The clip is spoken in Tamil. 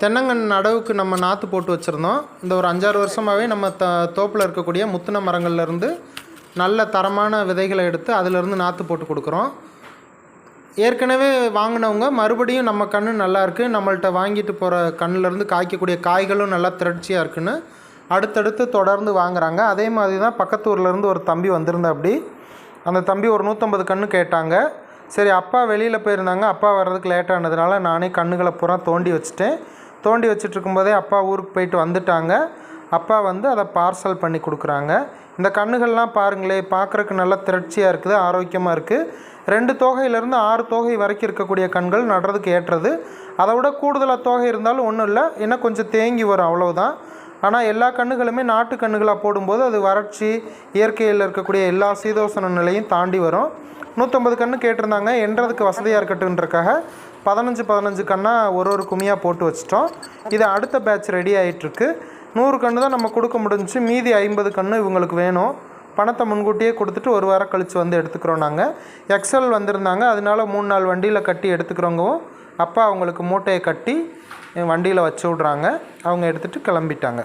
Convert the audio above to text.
தென்னங்கன் நடவுக்கு நம்ம நாற்று போட்டு வச்சுருந்தோம். இந்த ஒரு அஞ்சாறு வருஷமாகவே நம்ம த தோப்பில் இருக்கக்கூடிய முத்தின மரங்கள்லேருந்து நல்ல தரமான விதைகளை எடுத்து அதிலிருந்து நாற்று போட்டு கொடுக்குறோம். ஏற்கனவே வாங்கினவங்க மறுபடியும் நம்ம கண் நல்லா இருக்குது நம்மள்ட்ட வாங்கிட்டு போகிற கண்ணுலேருந்து காய்க்கக்கூடிய காய்களும் நல்லா திரட்சியாக இருக்குன்னு அடுத்தடுத்து தொடர்ந்து வாங்குகிறாங்க அதே மாதிரி தான் பக்கத்து ஊர்லேருந்து ஒரு தம்பி வந்திருந்தா அப்படி. அந்த தம்பி ஒரு நூற்றம்பது கன்று கேட்டாங்க. சரி அப்பா வெளியில் போயிருந்தாங்க. அப்பா வர்றதுக்கு லேட்டானதுனால நானே கண்ணுகளை பூரா தோண்டி வச்சுட்டேன். தோண்டி வச்சுட்டு போதே அப்பா ஊருக்கு போயிட்டு வந்துட்டாங்க. அப்பா வந்து அதை பார்சல் பண்ணி கொடுக்குறாங்க. இந்த கண்ணுகள்லாம் பாருங்களேன் பார்க்குறக்கு நல்லா திரட்சியாக இருக்குது ஆரோக்கியமாக இருக்குது ரெண்டு தோகையிலேருந்து ஆறு தோகை வரைக்கும் இருக்கக்கூடிய கண்கள் நடுறதுக்கு ஏற்றது. அதை விட கூடுதலாக தோகை இருந்தாலும் ஒன்றும் இல்லை இன்னும் கொஞ்சம் தேங்கி வரும் அவ்வளவுதான். ஆனால் எல்லா கன்றுகளுமே நாட்டு கன்றுகளாக போடும்போது அது வறட்சி இயற்கையில் இருக்கக்கூடிய எல்லா சீதோசன நிலையும் தாண்டி வரும். நூற்றம்பது கன்று கேட்டிருந்தாங்க எண்றதுக்கு வசதியாக இருக்கட்டுன்றக்காக பதினஞ்சு பதினஞ்சு கண்ணாக ஒரு ஒரு குமியாக போட்டு வச்சிட்டோம். இது அடுத்த பேட்ச் ரெடி ஆகிட்டுருக்கு நூறு கன்று தான் நம்ம கொடுக்க முடிஞ்சிச்சு. மீதி ஐம்பது கன்று இவங்களுக்கு வேணும். பணத்தை முன்கூட்டியே கொடுத்துட்டு ஒரு வாரம் கழித்து வந்து எடுத்துக்கிறோம் நாங்கள் எக்ஸல் வந்திருந்தாங்க. அதனால மூணு நாள் வண்டியில் கட்டி எடுத்துக்கிறவங்கவும் அப்பா அவங்களுக்கு மூட்டையை கட்டி வண்டியில் வச்சு விட்றாங்க. அவங்க எடுத்துகிட்டு கிளம்பிட்டாங்க.